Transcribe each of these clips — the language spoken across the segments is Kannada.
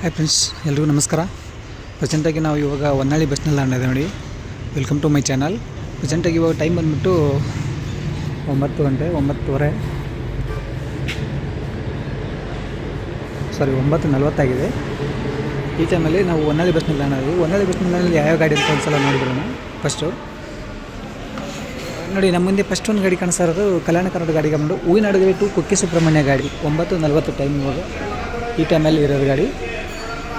ಹಾಯ್ ಫ್ರೆಂಡ್ಸ್ ಎಲ್ರಿಗೂ ನಮಸ್ಕಾರ. ಪ್ರೆಸೆಂಟಾಗಿ ನಾವು ಇವಾಗ ಹೊನ್ನಾಳಿ ಬಸ್ನಲ್ಲಿ ಇದೆ ನೋಡಿ. ವೆಲ್ಕಮ್ ಟು ಮೈ ಚಾನಲ್ ಪ್ರೆಸೆಂಟಾಗಿ ಇವಾಗ ಟೈಮ್ ಬಂದುಬಿಟ್ಟು ಒಂಬತ್ತು ಗಂಟೆ, ಒಂಬತ್ತುವರೆ. ಸಾರಿ ಒಂಬತ್ತು ನಲ್ವತ್ತಾಗಿದೆ. ಈ ಟೈಮಲ್ಲಿ ನಾವು ಹೊನ್ನಾಳಿ ಬಸ್ ಇದ್ದೀವಿ ಹೊನ್ನಾಳಿ ಬಸ್ ನಿಲ್ದಾಣದಲ್ಲಿ ಯಾವ ಗಾಡಿ ಅಂತ ಒಂದ್ಸಲ ನೋಡಿಬಿಡೋಣ. ಫಸ್ಟು ನೋಡಿ ನಮ್ಮ ಮುಂದೆ ಫಸ್ಟ್ ಒಂದು ಗಾಡಿ ಕಾಣಿಸ್ತಾ ಇರೋದು ಕಲ್ಯಾಣ ಕರ್ನಾಟಕ ಗಾಡಿ ಬಂದು ಹೂವಿನ ಅಡುಗೆ ಟು ಕುಕ್ಕೆ ಸುಬ್ರಹ್ಮಣ್ಯ ಗಾಡಿ. ಒಂಬತ್ತು ನಲ್ವತ್ತು ಟೈಮ್ ಇವಾಗ ಈ ಟೈಮಲ್ಲಿ ಇರೋದು ಗಾಡಿ.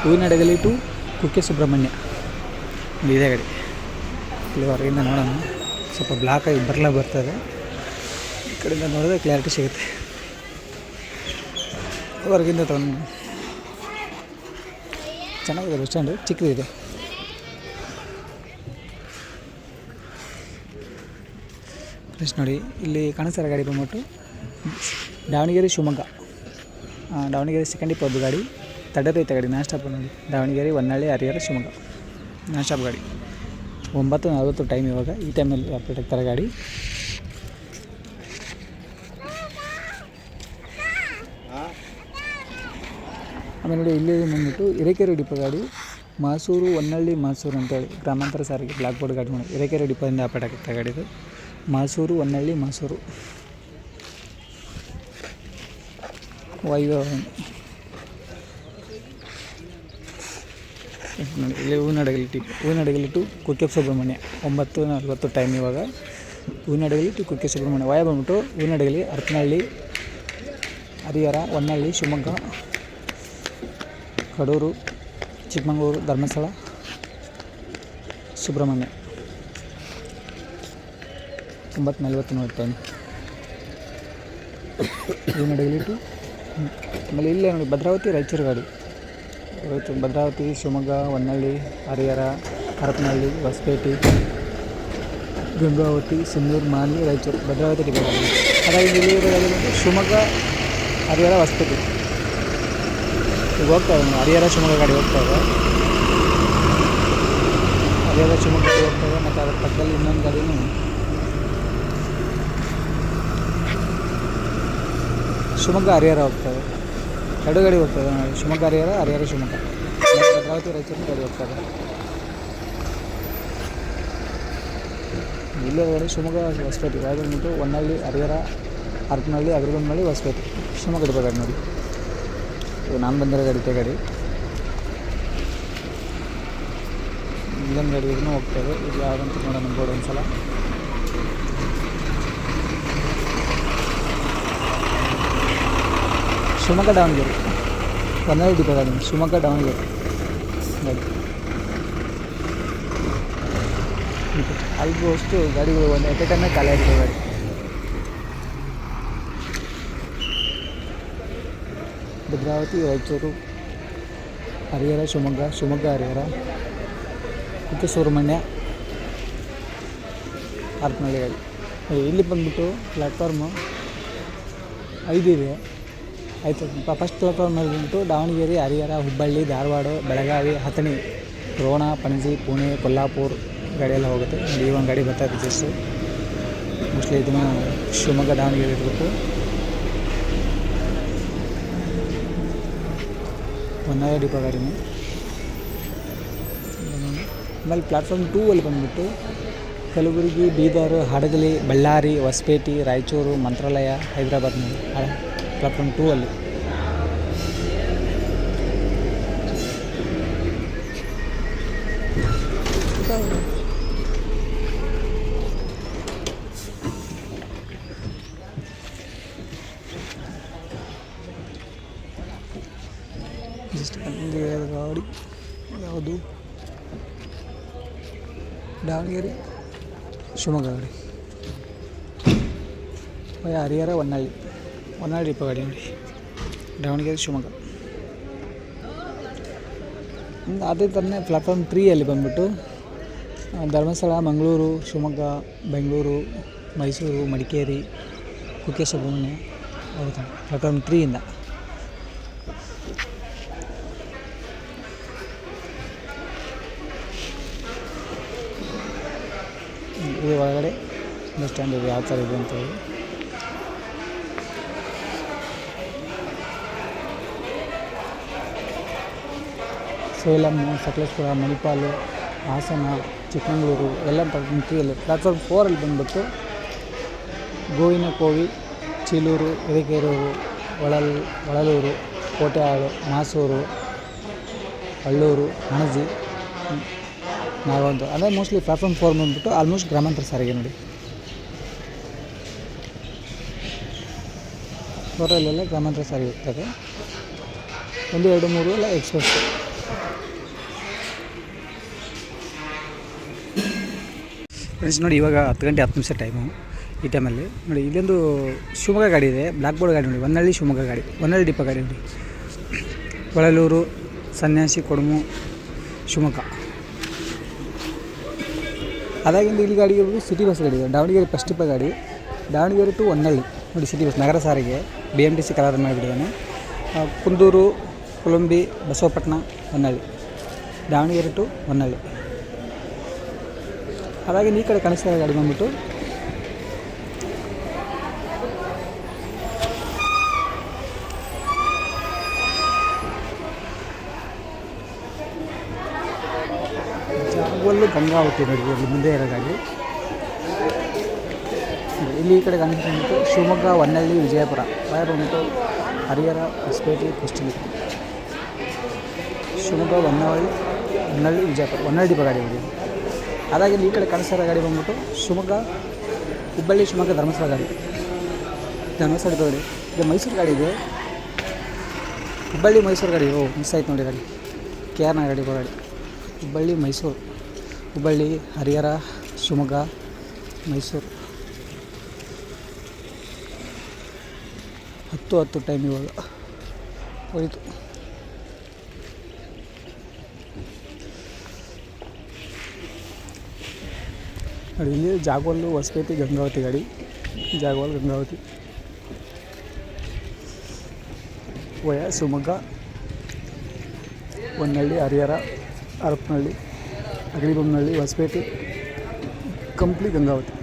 ಹೂವಿನ ಅಡಗಲಿ ಟು ಕುಕ್ಕೆ ಸುಬ್ರಹ್ಮಣ್ಯ. ಇದೇ ಇದೆ ಗಾಡಿ. ಇಲ್ಲಿ ಹೊರಗಿಂದ ನೋಡೋಣ. ಸ್ವಲ್ಪ ಬ್ಲಾಕ್ ಆಗಿ ಬರಲ ಬರ್ತದೆ. ಈ ಕಡೆಯಿಂದ ನೋಡಿದ್ರೆ ಕ್ಲಾರಿಟಿ ಸಿಗುತ್ತೆ. ಹೊರಗಿಂದ ತಗೊಂಡು ಚೆನ್ನಾಗಿದೆ ಬಸ್ ಸ್ಟ್ಯಾಂಡು. ಚಿಕ್ಕದಿದೆ ಫ್ರೆಸ್ ನೋಡಿ. ಇಲ್ಲಿ ಕಾಣಿಸ್ತಾರೆ ಗಾಡಿ ಬಂದ್ಬಿಟ್ಟು ದಾವಣಗೆರೆ ಶಿವಮೊಗ್ಗ. ದಾವಣಗೆರೆ ಸೆಕೆಂಡ್ ಇಪ್ಪತ್ತು ಗಾಡಿ. ತಡರೈತೆ ಗಾಡಿ ನಾನ್ ಸ್ಟಾಪ್ ನೋಡಿ. ದಾವಣಗೆರೆ, ಹೊನ್ನಾಳಿ, ಹರಿಹರ, ಶಿವಮೊಗ್ಗ. ನಾನ್ ಸ್ಟಾಪ್ ಗಾಡಿ. ಒಂಬತ್ತು ನಲ್ವತ್ತು ಟೈಮ್ ಇವಾಗ ಈ ಟೈಮಲ್ಲಿ ಅಪ್ಡೇಟ್ ಆಗ್ತಾರೆ ಗಾಡಿ. ಆಮೇಲೆ ನೋಡಿ ಇಲ್ಲಿ ಬಂದ್ಬಿಟ್ಟು ಹಿರೇಕೆರೆ ಡಿಪೋ ಗಾಡಿ. ಮಾಸೂರು ಹೊನ್ನಳ್ಳಿ ಮಾಸೂರು ಅಂತೇಳಿ ಗ್ರಾಮಾಂತರ ಸಾರಿಗೆ ಬ್ಲಾಕ್ ಬೋರ್ಡ್ ಗಾಡಿ ಮಾಡಿ ಹಿರೇಕೆರೆ ಡಿಪೋದಿಂದ ಅಪ್ಡೇಟ್ ಆಗುತ್ತೆ ಗಾಡಿದು ಮಾಸೂರು ಹೊನ್ನಳ್ಳಿ ಮಾಸೂರು. ವಾಯು ಇಲ್ಲಿ ಹೂನಡಗಲಿ ಟಿ ಹೂನಡಗಲಿ ಟು ಕುಕ್ಕೆ ಸುಬ್ರಹ್ಮಣ್ಯ. ಒಂಬತ್ತು ನಲ್ವತ್ತು ಟೈಮ್ ಇವಾಗ. ಹೂನಡಗಲಿ ಟು ಕುಕ್ಕೆ ಸುಬ್ರಹ್ಮಣ್ಯ. ವಾಯ ಬಂದ್ಬಿಟ್ಟು ಹೂನಡಗಲಿ ಹರಪನಹಳ್ಳಿ ಹರಿಹರ ಹೊನ್ನಹಳ್ಳಿ ಶಿವಮೊಗ್ಗ, ಕಡೂರು, ಚಿಕ್ಕಮಗಳೂರು, ಧರ್ಮಸ್ಥಳ, ಸುಬ್ರಹ್ಮಣ್ಯ. ಒಂಬತ್ತು ನಲ್ವತ್ತು ನೋಡಿ ಟೈಮ್ ಹೂನಡಗಲಿ ಟು ಆಮೇಲೆ ಇಲ್ಲೇ ನೋಡಿ ಭದ್ರಾವತಿ ರಾಯಚೂರು ಗಾಡಿ. ಇವತ್ತು ಭದ್ರಾವತಿ, ಶಿವಮೊಗ್ಗ ಹೊನ್ನಳ್ಳಿ ಹರಿಹರ, ಹರಪನಹಳ್ಳಿ, ಹೊಸಪೇಟೆ ಗಂಗಾವತಿ ಸಿಂಧೂರು ಮಾನ್ವಿ ರಾಯಚೂರು, ಭದ್ರಾವತಿ ಡಿಪೋ ಗಾಡಿ ಹಾಗಾಗಿ ಬಂದು ಶಿವಮೊಗ್ಗ, ಹರಿಹರ, ಹೊಸಪೇಟೆ. ಈಗ ಹೋಗ್ತಾ ಇದೆ ಹರಿಹರ, ಶಿವಮೊಗ್ಗ ಗಾಡಿ ಹೋಗ್ತಾ ಇದೆ ಹರಿಹರ, ಶಿವಮೊಗ್ಗ ಗಾಡಿ ಹೋಗ್ತಾ ಇದೆ ಮತ್ತು ಅದ್ರ ಪಕ್ಕದಲ್ಲಿ ಇನ್ನೊಂದು ಗಾಡಿನೂ ಶಿವಮೊಗ್ಗ, ಹರಿಹರ ಹೋಗ್ತದೆ ಎರಡು ಗಾಡಿ ಹೋಗ್ತದೆ ಶಿವಮೊಗ್ಗ ಹರಿಹರ ಹರಿಹರ ಶಿವಮೊಗ್ಗ. ಭದ್ರಾವತಿ ರಾಯಚೂರು ಗಾಡಿ ಹೋಗ್ತದೆ. ಇಲ್ಲೇ ಹೋದರೆ ಶಿವಮೊಗ್ಗ ಹೊಸಪೇಟೆ. ಬಂದ್ಬಿಟ್ಟು ಹೊನ್ನಳ್ಳಿ ಹರಿಹರ, ಹರಪನಹಳ್ಳಿ ಅಗ್ರಗಂಬಳ್ಳಿ ಹೊಸಪೇಟೆ. ಶಿವಮೊಗ್ಗ ಡಿಪೋ ಗಾಡಿ ನೋಡಿ. ಇದು ನಾನು ಬಂದಿರೋ ಗಾಡಿ, ಇದೆ ಗಾಡಿ. ಇಲ್ಲೊಂದು ಗಾಡಿ ಇದನ್ನು ಹೋಗ್ತೇವೆ. ಇದು ಯಾವುದಂತ ನೋಡೋಣ ಬೋರ್ಡ್ ಒಂದು ಸಲ ಶಿವಮೊಗ್ಗ ದಾವಣಗೆರೆ ಕನ್ನಡ ಡಿಪೋ ಗಾಡಿ ಶಿವಮೊಗ್ಗ ದಾವಣಗೆರೆ ಗಾಡಿ ಅಷ್ಟು ಗಾಡಿಗಳು ಒಂದು ಎಟ್ ಎ ಟೈಮೇ ಖಾಲಿ ಆಗಿದೆ ಗಾಡಿ. ಭದ್ರಾವತಿ, ರಾಯಚೂರು, ಹರಿಹರ ಶಿವಮೊಗ್ಗ ಶಿವಮೊಗ್ಗ ಹರಿಹರ ಕುಕ್ಕೆ ಸುಬ್ರಹ್ಮಣ್ಯ ಹರಪನಹಳ್ಳಿ ಗಾಡಿ ಇಲ್ಲಿ ಬಂದ್ಬಿಟ್ಟು ಪ್ಲ್ಯಾಟ್ಫಾರ್ಮು ಇದೆ. ಆಯಿತು. ಫಸ್ಟ್ ಪ್ಲಾಟ್ಫಾರ್ಮಲ್ಲಿ ಬಂದ್ಬಿಟ್ಟು ದಾವಣಗೆರೆ, ಹರಿಹರ, ಹುಬ್ಬಳ್ಳಿ, ಧಾರವಾಡ, ಬೆಳಗಾವಿ ಹತಣಿ ರೋಣ, ಪಣಜಿ, ಪುಣೆ, ಕೊಲ್ಲಾಪುರ ಗಾಡಿಯೆಲ್ಲ ಹೋಗುತ್ತೆ. ಈ ಒಂದು ಗಾಡಿ ಬರ್ತಾ ಇದೆ ಜಸ್ಟು ಮೋಸ್ಟ್ಲಿ ಇದನ್ನು ಶಿವಮೊಗ್ಗ, ದಾವಣಗೆರೆ ಇರಬೇಕು. ಹೊನ್ನಾಳಿ ಡಿಪೋ ಗಾಡಿನೇ ಆಮೇಲೆ ಪ್ಲಾಟ್ಫಾರ್ಮ್ ಟೂ ಅಲ್ಲಿ ಬಂದುಬಿಟ್ಟು ಕಲಬುರಗಿ, ಬೀದರ್, ಹಡಗಲಿ, ಬಳ್ಳಾರಿ, ಹೊಸಪೇಟೆ, ರಾಯಚೂರು, ಮಂತ್ರಾಲಯ, ಹೈದರಾಬಾದ್ನಲ್ಲಿ. ಪ್ಲಾಟ್ಫಾರ್ಮ್ ಟೂ ಅಲ್ಲಿ. ಗಾಡಿ ಯಾವುದು? ದಾವಣಗೆರೆ ಶಿವಮೊಗ್ಗ ಗಾಡಿ. ಹರಿಹರ ಹೊನ್ನಾಳಿ ಹೊನ್ನಾಳಿ ಡಿಪೋ ಗಾಡಿ ನೋಡಿ ದಾವಣಗೆರೆ, ಶಿವಮೊಗ್ಗ. ಅದೇ ಥರನೇ ಪ್ಲಾಟ್ಫಾರ್ಮ್ ತ್ರೀಯಲ್ಲಿ ಬಂದ್ಬಿಟ್ಟು ಧರ್ಮಸ್ಥಳ, ಮಂಗಳೂರು, ಶಿವಮೊಗ್ಗ, ಬೆಂಗಳೂರು, ಮೈಸೂರು, ಮಡಿಕೇರಿ ಕುಕ್ಕೆ ಸುಬ್ರಹ್ಮಣ್ಯ ಹೌದಾ ಪ್ಲಾಟ್ಫಾರ್ಮ್ ತ್ರೀಯಿಂದ ಇದು. ಒಳಗಡೆ ಬಸ್ ಸ್ಟ್ಯಾಂಡ್ ಇದೆ ಯಾವ ಥರ ಇದೆ ಅಂತೇಳಿ ಸೇಲಮ್ಮು ಸಕಲೇಶ್ಪುರ, ಮಣಿಪಾಲು, ಹಾಸನ, ಚಿಕ್ಕಮಗಳೂರು ಎಲ್ಲ ತ್ರೀಯಲ್ಲಿ ಪ್ಲಾಟ್ಫಾರ್ಮ್ ಫೋರಲ್ಲಿ ಬಂದುಬಿಟ್ಟು ಗೋವಿನ ಕೋವಿ ಚೀಲೂರು ಹಿರೇಕೆರೂರು ಒಳಲ್, ಒಳಲೂರು, ಕೋಟೆಹಾಳು, ಮಾಸೂರು ಹಳ್ಳೂರು ಅಣಜಿ ನಾವೊಂದು ಅಂದರೆ ಮೋಸ್ಟ್ಲಿ ಪ್ಲಾಟ್ಫಾರ್ಮ್ ಫೋರ್ ಬಂದುಬಿಟ್ಟು ಆಲ್ಮೋಸ್ಟ್ ಗ್ರಾಮಾಂತರ ಸಾರಿಗೆ ನೋಡಿ. ಫೋರಲ್ಲೆಲ್ಲ ಗ್ರಾಮಾಂತರ ಸಾರಿಗೆ ಇರ್ತದೆ. ಒಂದು, ಎರಡು, ಮೂರು ಎಲ್ಲ ಎಕ್ಸ್ಪ್ರೆಸ್ ಫ್ರೆಂಡ್ಸ್ ನೋಡಿ, ಇವಾಗ ಹತ್ತು ಗಂಟೆ ಹತ್ತು ನಿಮಿಷ ಟೈಮು ಈ ಟೈಮಲ್ಲಿ ನೋಡಿ, ಇಲ್ಲೊಂದು ಶಿವಮೊಗ್ಗ ಗಾಡಿ ಇದೆ ಬ್ಲ್ಯಾಕ್ ಬೋರ್ಡ್ ಗಾಡಿ ನೋಡಿ ಹೊನ್ನಳ್ಳಿ ಶಿವಮೊಗ್ಗ ಗಾಡಿ ಹೊನ್ನಳ್ಳಿ ಡಿಪೋ ಗಾಡಿ ನೋಡಿ. ಹೊಳಲೂರು ಸನ್ಯಾಸಿ ಕೊಡಮು ಶಿವಮೊಗ್ಗ. ಅದಾಗಿಂದ ಇಲ್ಲಿ ಗಾಡಿಗೆ ಹೋಗಿ ಸಿಟಿ ಬಸ್ ಗಾಡಿ ದಾವಣಗೆರೆ ಫಸ್ಟ್ ಡಿಪ ಗಾಡಿ, ದಾವಣಗೆರೆ ಟು ಹೊನ್ನಳ್ಳಿ ನೋಡಿ ಸಿಟಿ ಬಸ್ ನಗರ ಸಾರಿಗೆ B M T C colour ಮಾಡಿಬಿಟ್ಟಿದ್ದಾನೆ. Kundur Kolambi Basavapatna Honnalli Davanagere to Honnali ಅದಾಗಿ ಈ ಕಡೆ ಕಾಣಿಸ್ತಾ ಇದೆ ಗಾಡಿ ಬಂದ್ಬಿಟ್ಟು. ಜಾಗವಲ್ಲು ಗಂಗಾವತಿ ನೋಡಿ ಇಲ್ಲಿ ಮುಂದೆ ಇರೋ ಗಾಡಿ. ಇಲ್ಲಿ ಈ ಕಡೆ ಕಾಣಿಸ್ತಾ ಬಂದ್ಬಿಟ್ಟು ಶಿವಮೊಗ್ಗ, ಹೊನ್ನಳ್ಳಿ, ವಿಜಯಪುರ. ಬಾಯ ಬಂದ್ಬಿಟ್ಟು ಹರಿಹರ, ಹೊಸಪೇಟೆ ಕುಷ್ಟಗಿ ಶಿವಮೊಗ್ಗ ಹೊನ್ನಳ್ಳಿ ಹೊನ್ನಳ್ಳಿ, ವಿಜಯಪುರ. ಹೊನ್ನಳ್ಳಿ ಬಗಾಡಿ ಗಾಡಿ ನೋಡಿ ಅದಾಗಿ ಈ ಕಡೆ ಕಾಣಿಸ್ತಾ ಇರೋ ಗಾಡಿ ಬಂದ್ಬಿಟ್ಟು ಶಿವಮೊಗ್ಗ, ಹುಬ್ಬಳ್ಳಿ, ಶಿವಮೊಗ್ಗ, ಧರ್ಮಸ್ಥಳ ಗಾಡಿ. ಧರ್ಮಸ್ಥಳ ಗಾಡಿ. ಇದು ಮೈಸೂರು ಗಾಡಿ ಇದೆ. ಹುಬ್ಬಳ್ಳಿ, ಮೈಸೂರು ಗಾಡಿ. ಓ ಮಿಸ್ ಆಯ್ತು ನೋಡಿ ಗಾಡಿ. ಕೆ ಆರ್ ಗಾಡಿ ಗಾಡಿ. ಹುಬ್ಬಳ್ಳಿ, ಮೈಸೂರು. ಹುಬ್ಬಳ್ಳಿ, ಹರಿಹರ, ಶಿವಮೊಗ್ಗ, ಮೈಸೂರು. ಹತ್ತು ಹತ್ತು ಟೈಮ್ ಇವಾಗ ಹೋಯಿತು. ನೋಡಿ, ಇಲ್ಲಿ ಜಾಗವಲ್ಲು ಹೊಸಪೇಟೆ ಗಂಗಾವತಿ ಗಾಡಿ. ಜಾಗವಲ್ಲು ಗಂಗಾವತಿ. ವಯ ಶಿವಮೊಗ್ಗ. ಹೊನ್ನಳ್ಳಿ, ಹರಿಹರ, ಹರಪನಹಳ್ಳಿ ಅಗಲಿಬೊಮ್ಮನಹಳ್ಳಿ ಹೊಸಪೇಟೆ. ಕಂಪ್ಲಿ ಗಂಗಾವತಿ.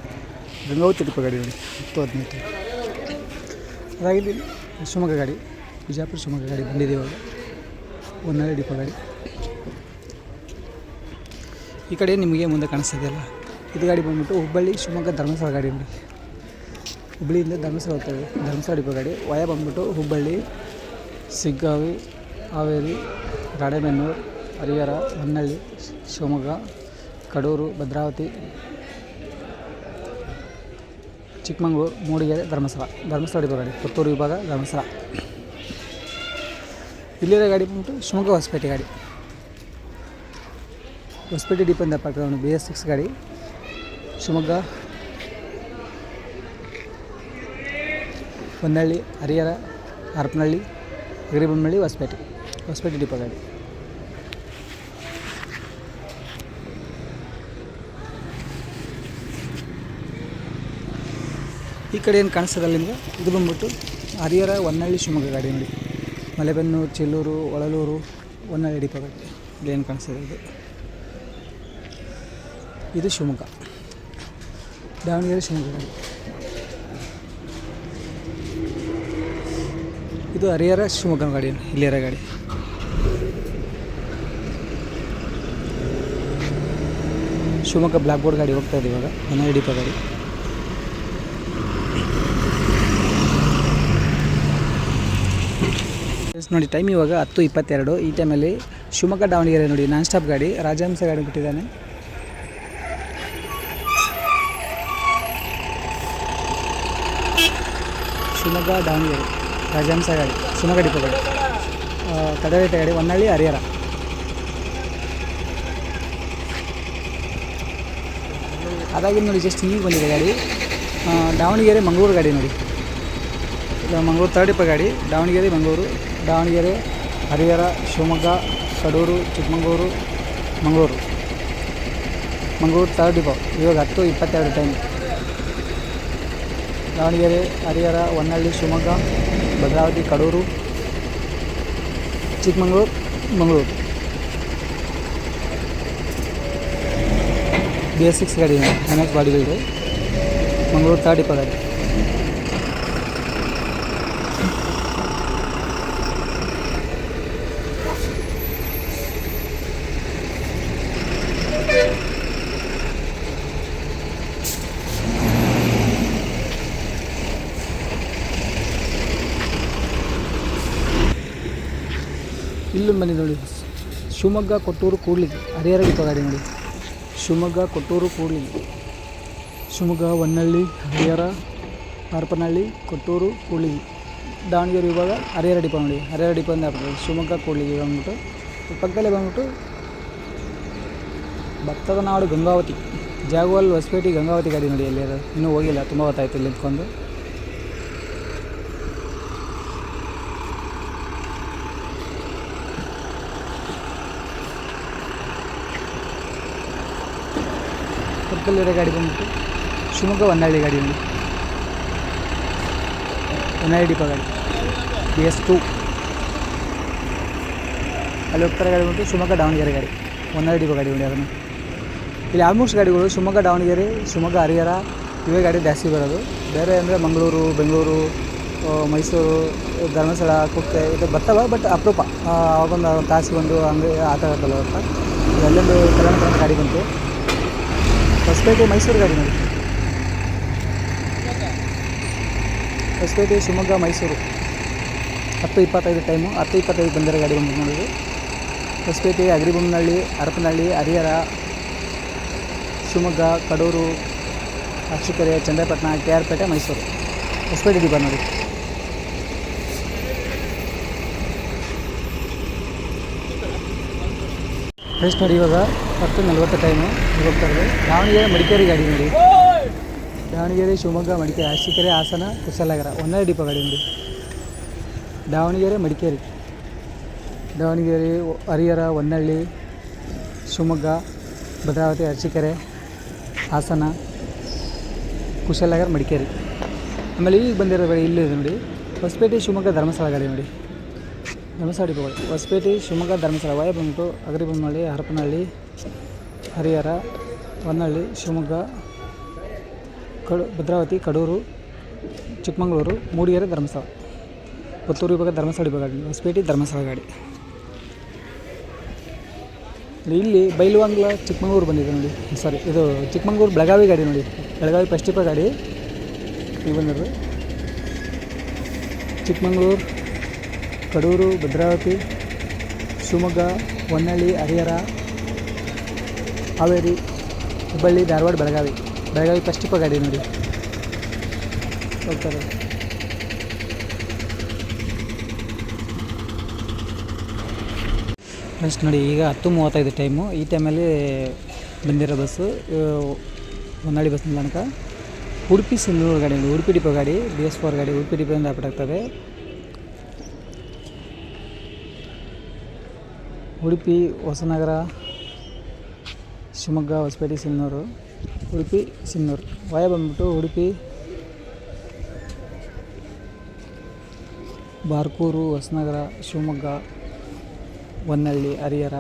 ಗಂಗಾವತಿ ಟಿಪ್ಪ ಗಾಡಿ ನೋಡಿ, ಹತ್ತು ಹದಿನೈದು ಅದಾಗಿದೆ ಇಲ್ಲಿ ಶಿವಮೊಗ್ಗ ಗಾಡಿ, ಬಿಜಾಪುರ ಶಿವಮೊಗ್ಗ ಗಾಡಿ ಬಂದಿದೆ ಇವಾಗ. ಹೊನ್ನಳ್ಳಿ ಡಿಪೋ ಗಾಡಿ. ಈ ಕಡೆ ನಿಮಗೆ ಮುಂದೆ ಕಾಣಿಸ್ತಿದೆಯಲ್ಲ ಇದು ಗಾಡಿ ಬಂದ್ಬಿಟ್ಟು ಹುಬ್ಬಳ್ಳಿ ಶಿವಮೊಗ್ಗ ಧರ್ಮಸ್ಥಳ ಗಾಡಿ ನೋಡಿ. ಹುಬ್ಬಳ್ಳಿಯಿಂದ ಧರ್ಮಸ್ಥಳ ಹೋಗ್ತದೆ ಧರ್ಮಸ್ಥಳ ಡಿಪೋ ಗಾಡಿ. ವಯ ಬಂದ್ಬಿಟ್ಟು ಹುಬ್ಬಳ್ಳಿ, ಸಿಗ್ಗಾವಿ, ಹಾವೇರಿ, ರಾಣೆಬೆನ್ನೂರು, ಹರಿಹರ, ಹೊನ್ನಳ್ಳಿ, ಶಿವಮೊಗ್ಗ, ಕಡೂರು, ಭದ್ರಾವತಿ, ಚಿಕ್ಕಮಂಗ್ಳೂರು, ಮೂಡಿಗೆರೆ, ಧರ್ಮಸ್ಥಳ. ಧರ್ಮಸ್ಥಳ ಡಿಪೋ ಗಾಡಿ. ಪುತ್ತೂರು ವಿಭಾಗ, ಧರ್ಮಸ್ಥಳ. ಇಲ್ಲಿರೋ ಗಾಡಿ ಬಂದ್ಬಿಟ್ಟು ಶಿವಮೊಗ್ಗ ಹೊಸಪೇಟೆ ಗಾಡಿ. ಹೊಸಪೇಟೆ ಅಂತ ಪಕ್ಕದವನು ಬಿ ಎಸ್ ಸಿಕ್ಸ್ ಗಾಡಿ. ಶಿವಮೊಗ್ಗ, ಹೊನ್ನಳ್ಳಿ, ಹರಿಹರ, ಹರಪನಹಳ್ಳಿ ಗರಿಬೊಮ್ಮನಹಳ್ಳಿ ಹೊಸಪೇಟೆ ಹೊಸಪೇಟೆ ಡಿಪೋ ಗಾಡಿ ಈ ಕಡೆ ಏನು ಕಾಣಿಸ್ತದಲ್ಲ ನಿಮಗೆ ಇದು ಬಂದ್ಬಿಟ್ಟು ಹರಿಹರ, ಹೊನ್ನಳ್ಳಿ, ಶಿವಮೊಗ್ಗ ಗಾಡಿ ನೋಡಿ ಮಲೆಬೆನ್ನೂರು, ಚೆಲ್ಲೂರು ಒಳಲೂರು ಹೊನ್ನಳ್ಳಿ ಡಿಪೋ ಗಾಡಿ ಏನು ಕಾಣಿಸ್ತದೆ ಇದು? ಇದು ಶಿವಮೊಗ್ಗ. ದಾವಣಗೆರೆ ಶಿವಮೊಗ್ಗ ಗಾಡಿ. ಇದು ಹರಿಹರ ಶಿವಮೊಗ್ಗ ಗಾಡಿ ಇಲ್ಲಿಯರ ಗಾಡಿ. ಶಿವಮೊಗ್ಗ ಬ್ಲ್ಯಾಕ್ ಬೋರ್ಡ್ ಗಾಡಿ ಹೋಗ್ತಾ ಇದೆ ಇವಾಗ ಎನ್ ಐ ಡಿಪ ಗಾಡಿ ನೋಡಿ ಟೈಮ್ ಇವಾಗ ಹತ್ತು ಇಪ್ಪತ್ತೆರಡು. ಈ ಟೈಮಲ್ಲಿ ಶಿವಮೊಗ್ಗ, ದಾವಣಗೆರೆ ನೋಡಿ ನಾನ್ ಸ್ಟಾಪ್ ಗಾಡಿ, ರಾಜಹಂಸ ಗಾಡಿ ಬಿಟ್ಟಿದ್ದಾನೆ ಶಿವಮೊಗ್ಗ, ದಾವಣಗೆರೆ ರಾಜಹಂಸ ಗಾಡಿ ಶಿವಮೊಗ್ಗ ಡಿಪೋ ಗಾಡಿ ತಡವೇಟೆ ಗಾಡಿ ಹೊನ್ನಳ್ಳಿ ಹರಿಹರ. ಅದಾಗಿ ನೋಡಿ ಜಸ್ಟ್ ಈಗ ಬಂದಿದೆ ಗಾಡಿ. ದಾವಣಗೆರೆ, ಮಂಗಳೂರು ಗಾಡಿ ನೋಡಿ. ಮಂಗಳೂರು ತರ್ಡ್ ಡಿಪೋ ಗಾಡಿ. Davanagere, Mangaluru, Davanagere, Harihara, Shivamogga, Kadur, Chikkamagaluru, Mangaluru. Mangaluru third depot. ಇವಾಗ ಹತ್ತು ಇಪ್ಪತ್ತೆರಡು time Davanagere, Harihara Honnali Shivamogga, Bhadravati, Kadur, Chikkamagaluru, Mangaluru. B S six ಗಾಡಿ N X body Mangaluru third depot ಇಲ್ಲಿ ಬಂದಿದೆ ನೋಡಿ. ಶಿವಮೊಗ್ಗ, ಕೊಟ್ಟೂರು, ಕೂಡ್ಲಿಗಿ. ಹರಿಹರ ಡಿಪೋ ಗಾಡಿ ನೋಡಿ. ಶಿವಮೊಗ್ಗ, ಕೊಟ್ಟೂರು, ಕೂಡ್ಲಿಗಿ. ಶಿವಮೊಗ್ಗ, ಹೊನ್ನಳ್ಳಿ, ಹರಿಹರ, ಹರಪನಹಳ್ಳಿ, ಕೊಟ್ಟೂರು, ಕೂಡ್ಲಿಗಿ. ದಾವಣಗೆರೆ ವಿಭಾಗ ಹರಿಹರ ಡಿಪೋ ನೋಡಿ. ಹರಿಹರ ಡಿಪೋಯಿಂದ ಆಗ್ತದೆ ಶಿವಮೊಗ್ಗ, ಕೂಡ್ಲಿಗಿ ಬಂದ್ಬಿಟ್ಟು. ಪಕ್ಕದಲ್ಲೇ ಬಂದ್ಬಿಟ್ಟು ಭತ್ತದ ನಾಡು ಗಂಗಾವತಿ. ಜಾಗವಲ್ ಹೊಸಪೇಟೆ ಗಂಗಾವತಿ ಗಾಡಿ ನೋಡಿ ಅಲ್ಲಿ ಇನ್ನೂ ಹೋಗಿಲ್ಲ. ತುಂಬ ಹೊತ್ತಾಯ್ತು ಇಲ್ಲಿ ನಿಂತ್ಕೊಂಡು. ಪಕ್ಕದಲ್ಲಿರೋ ಗಾಡಿ ಬಂದ್ಬಿಟ್ಟು ಶಿವಮೊಗ್ಗ ಹೊನ್ನಾಳಿ ಗಾಡಿ ಬಂದು ಹೊನ್ನಾಳಿ ಡಿಪ ಗಾಡಿ. ಬಿ ಎಸ್ ಟು ಅಲ್ಲಿ ಹೋಗ್ತಾರೆ ಗಾಡಿ ಬಂದು ಶಿವಮೊಗ್ಗ ದಾವಣಗೆರೆ ಗಾಡಿ. ಹೊನ್ನಾಳಿ ಡಿಪ ಗಾಡಿ ಬಂದು ಅದನ್ನು. ಇಲ್ಲಿ ಆಲ್ಮೋಸ್ಟ್ ಗಾಡಿಗಳು ಶಿವಮೊಗ್ಗ ದಾವಣಗೆರೆ ಶಿವಮೊಗ್ಗ ಹರಿಹರ ಇವೇ ಗಾಡಿ ಜಾಸ್ತಿ ಬರೋದು. ಬೇರೆ ಅಂದರೆ ಮಂಗಳೂರು ಬೆಂಗಳೂರು ಮೈಸೂರು ಧರ್ಮಸ್ಥಳ ಕುಕ್ಕೆ ಇದು ಬರ್ತವೆ ಬಟ್ ಅಪರೂಪ. ಆ, ಅವಾಗೊಂದು ತಾಸಿಗೆ ಒಂದು ಹಂಗೆ ಆ ಥರ ಇರ್ತಲ್ಲ ಅಂತ ಅಲ್ಲೊಂದು ಕಲ್ಯಾಣ ಗಾಡಿ ಬಂತು. ಹೊಸಪೇಟೆ ಮೈಸೂರು ಗಾಡಿ ನೋಡಿ. ಹೊಸಪೇಟೆ ಶಿವಮೊಗ್ಗ ಮೈಸೂರು ಹತ್ತು ಇಪ್ಪತ್ತೈದು ಟೈಮು ಹತ್ತು ಇಪ್ಪತ್ತೈದು ಬಂದಿರೋ ಗಾಡಿ ಬಂದು ನೋಡಿದ್ರು Hosapete Agribommanahalli Harapanahalli Harihara Shivamogga Kadur Akshikere Chandrapattana K R Pete Mysuru Hosapete depot ನೋಡಿ ಫ್ರೆಶ್ ನೋಡಿ ಇವಾಗ ಹತ್ತು ನಲ್ವತ್ತು ಟೈಮು ಹೋಗ್ತಾ ಇರೋದು. ದಾವಣಗೆರೆ ಮಡಿಕೇರಿ ಗಾಡಿ ನೋಡಿ. ದಾವಣಗೆರೆ, ಶಿವಮೊಗ್ಗ, ಮಡಿಕೇರಿ ಅರಸೀಕೆರೆ ಹಾಸನ, ಕುಶಾಲನಗರ. ಒಂದೇ ಡಿಪೋ ಗಾಡಿ ನೋಡಿ ದಾವಣಗೆರೆ, ಮಡಿಕೇರಿ. ದಾವಣಗೆರೆ, ಹರಿಹರ, ಹೊನ್ನಳ್ಳಿ, ಶಿವಮೊಗ್ಗ, ಭದ್ರಾವತಿ, ಅರಸೀಕೆರೆ, ಹಾಸನ, ಕುಶಾಲನಗರ, ಮಡಿಕೇರಿ. ಆಮೇಲೆ ಈಗ ಬಂದಿರೋ ಗಾಡಿ ಇಲ್ಲಿದೆ ನೋಡಿ. ಹೊಸಪೇಟೆ, ಶಿವಮೊಗ್ಗ ಧರ್ಮಸ್ಥಳ ಗಾಡಿ ನೋಡಿ. ಧರ್ಮಸ್ಥಳ ಡಿಪೋಗಳು ಹೊಸಪೇಟೆ, ಶಿವಮೊಗ್ಗ, ಧರ್ಮಸ್ಥಳ ವಾಯುಬಂಟು ಅಗ್ರಿಬೊಮ್ಮಳ್ಳಿ ಹರಪನಹಳ್ಳಿ, ಹರಿಹರ, ಹೊನ್ನಳ್ಳಿ, ಶಿವಮೊಗ್ಗ, ಕಡು, ಭದ್ರಾವತಿ, ಕಡೂರು, ಚಿಕ್ಕಮಗಳೂರು, ಮೂಡಿಗೆರೆ, ಧರ್ಮಸ್ಥಳ. ಪುತ್ತೂರು ವಿಭಾಗ, ಧರ್ಮಸ್ಥಳ ವಿಭಾಗ, ಹೊಸಪೇಟೆ, ಧರ್ಮಸ್ಥಳ ಗಾಡಿ. ಇಲ್ಲಿ ಬೈಲುವಂಗ್ಲ, ಚಿಕ್ಕಮಗಳೂರು ಬಂದಿದೆ ನೋಡಿ. ಸಾರಿ ಇದು ಚಿಕ್ಕಮಗಳೂರು ಬೆಳಗಾವಿ ಗಾಡಿ ನೋಡಿ. ಬೆಳಗಾವಿ ಡಿಪೋ ಗಾಡಿ. ಈಗ ಬಂದಿರೋದು ಚಿಕ್ಕಮಗಳೂರು ಕಡೂರು, ಭದ್ರಾವತಿ, ಶಿವಮೊಗ್ಗ ಹೊನ್ನಳ್ಳಿ ಹರಿಹರ, ಹಾವೇರಿ, ಹುಬ್ಬಳ್ಳಿ, ಧಾರವಾಡ, ಬೆಳಗಾವಿ. ಬೆಳಗಾವಿ ಫಸ್ಟ್ ಡಿಪೋ ಗಾಡಿ ನೋಡಿ. ಹೋಗ್ತಾರೆ ಫ್ರೆಂಡ್ಸ್ ನೋಡಿ, ಈಗ ಹತ್ತು ಮೂವತ್ತೈದು ಟೈಮು ಈ ಟೈಮಲ್ಲಿ ಬಂದಿರೋ ಬಸ್ಸು ಹೊನ್ನಾಳಿ ಬಸ್ ನಿಲ್ದಾಣಕ್ಕೆ. ಉಡುಪಿ, ಸಿಂಧೂರು ಗಾಡಿ ಉಡುಪಿ ಡಿಪೋ ಗಾಡಿ ಬಿ ಎಸ್ ಫೋರ್ ಗಾಡಿ, ಉಡುಪಿ ಡಿಪೋಯಿಂದ ಆಗ್ತದೆ. ಉಡುಪಿ, ಹೊಸನಗರ, ಶಿವಮೊಗ್ಗ, ಹೊಸಪೇಟೆ, ಸಿನ್ನೂರು. ಉಡುಪಿ, ಸಿನ್ನೂರು. ವಾಯ ಬಂದ್ಬಿಟ್ಟು ಉಡುಪಿ, ಬಾರ್ಕೂರು, ಹೊಸನಗರ, ಶಿವಮೊಗ್ಗ, ಹೊನ್ನಳ್ಳಿ, ಹರಿಹರ,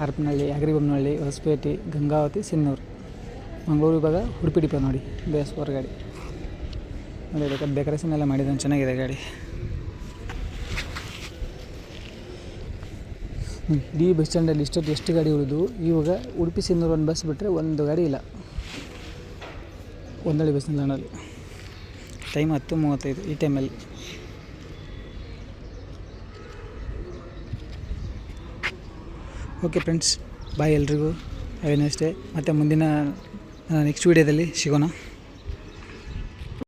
ಹರಪನಹಳ್ಳಿ ಅಗ್ರಿಬೊಮ್ಮನಹಳ್ಳಿ ಹೊಸಪೇಟೆ, ಗಂಗಾವತಿ, ಸಿನ್ನೂರು. ಮಂಗಳೂರು ವಿಭಾಗ, ಉಡುಪಿ ಡಿಪೋ ನೋಡಿ. ಬೇಸ್ ಹೊರಗಡೆ. ಗಾಡಿ ನೋಡಿ ಬೇಕಾದ್ರೆ ಡೆಕೋರೇಷನ್ ಎಲ್ಲ ಮಾಡಿದ್ದಾನೆ ಚೆನ್ನಾಗಿದೆ ಗಾಡಿ. ಇಡೀ ಬಸ್ ಸ್ಟ್ಯಾಂಡಲ್ಲಿ ಇಷ್ಟೊತ್ತು ಎಷ್ಟು ಗಾಡಿ ಉಳಿದು, ಇವಾಗ ಉಡುಪಿ ಸಿನ್ನೂರು ಒಂದು ಬಸ್ ಬಿಟ್ಟರೆ ಒಂದು ಗಾಡಿ ಇಲ್ಲ. ಒಂದಳಿ ಬಸ್ ನಿಲ್ದಾಣದಲ್ಲಿ ಟೈಮ್ ಹತ್ತು ಮೂವತ್ತೈದು ಈ ಟೈಮಲ್ಲಿ ಓಕೆ ಫ್ರೆಂಡ್ಸ್ ಬಾಯ್ ಎಲ್ರಿಗೂ. ಹ್ಯಾವ್ ಎ ಡೇ ಮತ್ತು ಮುಂದಿನ ನೆಕ್ಸ್ಟ್ ವೀಡಿಯೋದಲ್ಲಿ ಸಿಗೋಣ.